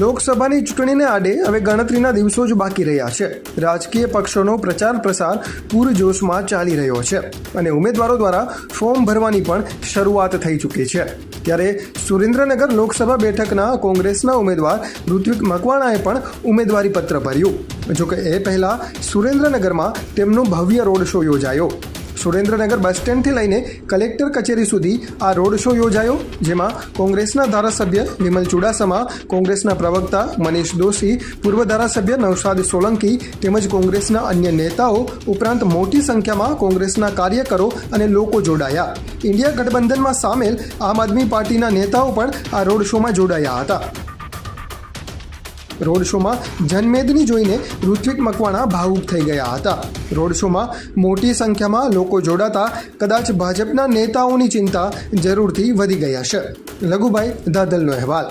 લોકસભાની ચૂંટણીને આડે હવે ગણતરીના દિવસો જ બાકી રહ્યા છે. રાજકીય પક્ષોનો પ્રચાર પ્રસાર પૂરજોશમાં ચાલી રહ્યો છે અને ઉમેદવારો દ્વારા ફોર્મ ભરવાની પણ શરૂઆત થઈ ચૂકી છે. ત્યારે સુરેન્દ્રનગર લોકસભા બેઠકના કોંગ્રેસના ઉમેદવાર ઋત્વિક મકવાણાએ પણ ઉમેદવારી પત્ર ભર્યું. જોકે એ પહેલાં સુરેન્દ્રનગરમાં તેમનો ભવ્ય રોડ શો યોજાયો. સુરેન્દ્રનગર બસ સ્ટેન્ડથી લઈને કલેક્ટર કચેરી સુધી આ રોડ શો યોજાયો, જેમાં કોંગ્રેસના ધારાસભ્ય વિમલ ચુડાસમા, કોંગ્રેસના પ્રવક્તા મનીષ દોશી, પૂર્વ ધારાસભ્ય નવશાદ સોલંકી તેમજ કોંગ્રેસના અન્ય નેતાઓ ઉપરાંત મોટી સંખ્યામાં કોંગ્રેસના કાર્યકરો અને લોકો જોડાયા. ઇન્ડિયા ગઠબંધનમાં સામેલ આમ આદમી પાર્ટીના નેતાઓ પણ આ રોડ શોમાં જોડાયા હતા. રોડ શોમાં જનમેદની જોઈને ઋત્વિક મકવાણા ભાવુક થઈ ગયા હતા. રોડ શોમાં મોટી સંખ્યામાં લોકો જોડાતા કદાચ ભાજપના નેતાઓની ચિંતા જરૂરથી વધી ગઈ હશે લઘુભાઈ દાદલનો અહેવાલ.